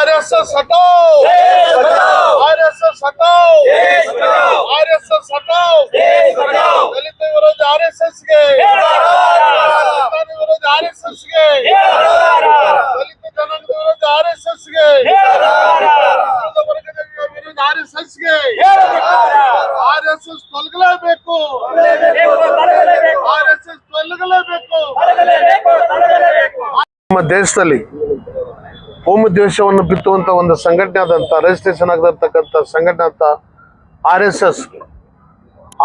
RSS ಹಟಾವ್. RSS S RSS ಹಟಾವ್. ದಲಿತ ವಿರೋಧಿ ಆರ್ಎಸ್ಎಸ್ಗೆ ದಲಿತ ವಿರೋಧಿ ಆರ್ಎಸ್ಎಸ್ಗೆ ದಲಿತ ಜನಾಂಗದ ವಿರೋಧಿ ಆರ್ಎಸ್ಎಸ್ಗೆ ವರ್ಗದ ವಿರೋಧಿ ಆರ್ಎಸ್ಎಸ್ಗೆ ಆರ್ಎಸ್ಎಸ್ ತೊಲಗಲೇಬೇಕು. ಎಸ್ ತೊಲಗಲೇಬೇಕು. ನಮ್ಮ ದೇಶದಲ್ಲಿ ಕೋಮು ಬಿತ್ತುವಂಥ ಒಂದು ಸಂಘಟನೆ ಆದಂಥ ರಿಜಿಸ್ಟ್ರೇಷನ್ ಆಗದಿರ್ತಕ್ಕಂಥ ಸಂಘಟನೆ ಅಂತ R S S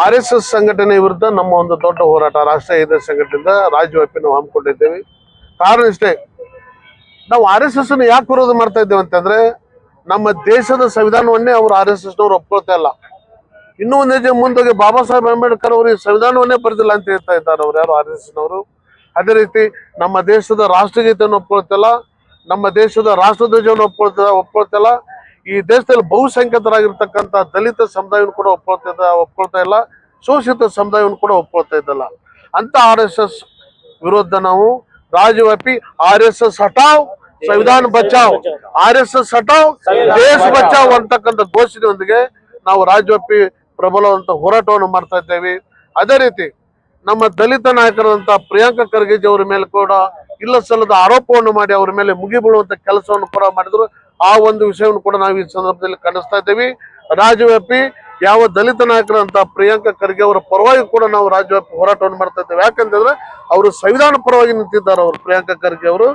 R S S ಸಂಘಟನೆ ವಿರುದ್ಧ ನಮ್ಮ ಒಂದು ದೊಡ್ಡ ಹೋರಾಟ, ರಾಷ್ಟ್ರೀಯ ಹಿತ ಸಂಘಟನೆಯಿಂದ ರಾಜ್ಯವ್ಯಾಪಿ ನಾವು ಹಮ್ಮಿಕೊಂಡಿದ್ದೇವೆ. ಕಾರಣ ಇಷ್ಟೇ, ನಾವು ಆರ್ ಎಸ್ ಎಸ್ ಅನ್ನು ಯಾಕೆ ವಿರೋಧ ಮಾಡ್ತಾ ಇದ್ದೇವೆ ಅಂತಂದ್ರೆ, ನಮ್ಮ ದೇಶದ ಸಂವಿಧಾನವನ್ನೇ ಅವರು ಆರ್ ಎಸ್ ಎಸ್ ನವರು ಒಪ್ಕೊಳ್ತಾ ಇಲ್ಲ. ಇನ್ನೂ ಒಂದು ಹೆಜ್ಜೆ ಮುಂದೋಗಿ ಬಾಬಾ ಸಾಹೇಬ್ ಅಂಬೇಡ್ಕರ್ ಅವರು ಈ ಸಂವಿಧಾನವನ್ನೇ ಬರೆದಿಲ್ಲ ಅಂತ ಹೇಳ್ತಾ ಇದ್ದಾರೆ ಅವ್ರು ಯಾರು ಆರ್ ಎಸ್ ಎಸ್ ನವರು. ಅದೇ ರೀತಿ ನಮ್ಮ ದೇಶದ ರಾಷ್ಟ್ರಗೀತೆಯನ್ನು ಒಪ್ಕೊಳ್ತಿಲ್ಲ ನಮ್ಮ ದೇಶದ ರಾಷ್ಟ್ರಧ್ವಜವನ್ನು ಒಪ್ಕೊಳ್ತಾ, ಒಪ್ಕೊಳ್ತಿಲ್ಲ. ಈ ದೇಶದಲ್ಲಿ ಬಹುಸಂಖ್ಯಾತರಾಗಿರ್ತಕ್ಕಂಥ ದಲಿತ ಸಮುದಾಯವನ್ನು ಕೂಡ ಒಪ್ಕೊಳ್ತಾ ಒಪ್ಕೊಳ್ತಾ ಇಲ್ಲ. ಶೋಷಿತ ಸಮುದಾಯವನ್ನು ಕೂಡ ಒಪ್ಕೊಳ್ತಾ ಇದ್ದಲ್ಲ. ಅಂತ ಆರ್ ಎಸ್ ಎಸ್ ವಿರುದ್ಧ ನಾವು ರಾಜ್ಯವ್ಯಾಪಿ ಆರ್ ಎಸ್ ಎಸ್ ಹಟಾವ್, ಸಂವಿಧಾನ ಬಚಾವ್. ಆರ್ ಎಸ್ ಎಸ್ ಹಟಾವ್, ದೇಶ ಬಚಾವ್ ಅಂತಕ್ಕಂಥ ಘೋಷಣೆಯೊಂದಿಗೆ ನಾವು ರಾಜ್ಯವ್ಯಾಪಿ ಪ್ರಬಲವಂತ ಹೋರಾಟವನ್ನು ಮಾಡ್ತಾ ಇದ್ದೇವೆ. ಅದೇ ರೀತಿ ನಮ್ಮ ದಲಿತ ನಾಯಕರಾದಂತಹ ಪ್ರಿಯಾಂಕಾ ಖರ್ಗೆಜಿ ಅವರ ಮೇಲೆ ಕೂಡ ಇಲ್ಲ ಸಲ್ಲದ ಆರೋಪವನ್ನು ಮಾಡಿ ಅವರ ಮೇಲೆ ಮುಗಿಬೀಳುವಂತ ಕೆಲಸವನ್ನು ಕೂಡ ಮಾಡಿದ್ರು. ಆ ಒಂದು ವಿಷಯವನ್ನು ಕೂಡ ನಾವು ಈ ಸಂದರ್ಭದಲ್ಲಿ ಖಂಡಿಸ್ತಾ ಇದ್ದೇವೆ. ರಾಜ್ಯವ್ಯಾಪಿ ಯಾವ ದಲಿತ ನಾಯಕರಂತ ಪ್ರಿಯಾಂಕಾ ಖರ್ಗೆ ಅವರ ಪರವಾಗಿ ಕೂಡ ನಾವು ರಾಜ್ಯವ್ಯಾಪಿ ಹೋರಾಟವನ್ನು ಮಾಡ್ತಾ ಇದ್ದೇವೆ. ಯಾಕಂತಂದ್ರೆ ಅವರು ಸಂವಿಧಾನ ಪರವಾಗಿ ನಿಂತಿದ್ದಾರೆ ಅವರು ಪ್ರಿಯಾಂಕಾ ಖರ್ಗೆ ಅವರು.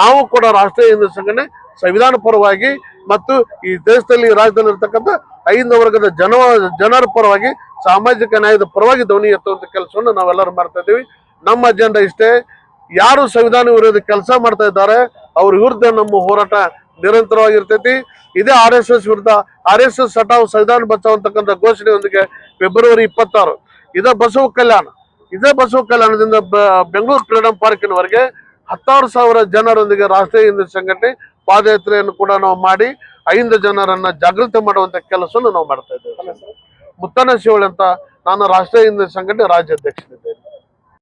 ನಾವು ಕೂಡ ರಾಷ್ಟ್ರೀಯ ಹಿಂದೂ ಸಂಘಟನೆ ಸಂವಿಧಾನ ಪರವಾಗಿ ಮತ್ತು ಈ ದೇಶದಲ್ಲಿ ರಾಜ್ಯದಲ್ಲಿ ಇರ್ತಕ್ಕಂಥ ಐದು ವರ್ಗದ ಜನ ಜನರ ಪರವಾಗಿ ಸಾಮಾಜಿಕ ನ್ಯಾಯದ ಪರವಾಗಿ ಧ್ವನಿ ಎತ್ತುವಂತ ಕೆಲಸವನ್ನು ನಾವೆಲ್ಲರೂ ಮಾಡ್ತಾ ಇದ್ದೀವಿ. ನಮ್ಮ ಅಜೆಂಡಾ ಇಷ್ಟೇ. ಯಾರು ಸಂವಿಧಾನ ವಿರೋಧಿ ಕೆಲಸ ಮಾಡ್ತಾ ಇದ್ದಾರೆ, ಅವ್ರ ವಿರುದ್ಧ ನಮ್ಮ ಹೋರಾಟ ನಿರಂತರವಾಗಿರ್ತೈತಿ. ಇದೇ ಆರ್ ಎಸ್ ಎಸ್ ವಿರುದ್ಧ, ಆರ್ ಎಸ್ ಎಸ್ ಸಟಾವ್ ಸಂವಿಧಾನ ಬಚಾವ್ ಅಂತಕ್ಕಂಥ ಘೋಷಣೆಯೊಂದಿಗೆ ಫೆಬ್ರವರಿ ಇಪ್ಪತ್ತಾರು. ಇದೇ ಬಸವ ಕಲ್ಯಾಣ. ಇದೇ ಬಸವ ಕಲ್ಯಾಣದಿಂದ ಬೆಂಗಳೂರು ಫ್ರೀಡಂ ಪಾರ್ಕಿನವರೆಗೆ ಹತ್ತಾರು ಸಾವಿರ ಜನರೊಂದಿಗೆ ರಾಷ್ಟ್ರೀಯ ಹಿಂದೂ ಸಂಘಟನೆ ಪಾದಯಾತ್ರೆಯನ್ನು ಕೂಡ ನಾವು ಮಾಡಿ, ಐದು ಜನರನ್ನ ಜಾಗೃತಿ ಮಾಡುವಂತ ಕೆಲಸವನ್ನು ನಾವು ಮಾಡ್ತಾ ಇದ್ದೇವೆ. ಮುತ್ತನ ಶಿವಳ್ ಅಂತ ನಾನು ರಾಷ್ಟ್ರೀಯ ಹಿಂದೂ ಸಂಘಟನೆ ರಾಜ್ಯಾಧ್ಯಕ್ಷ.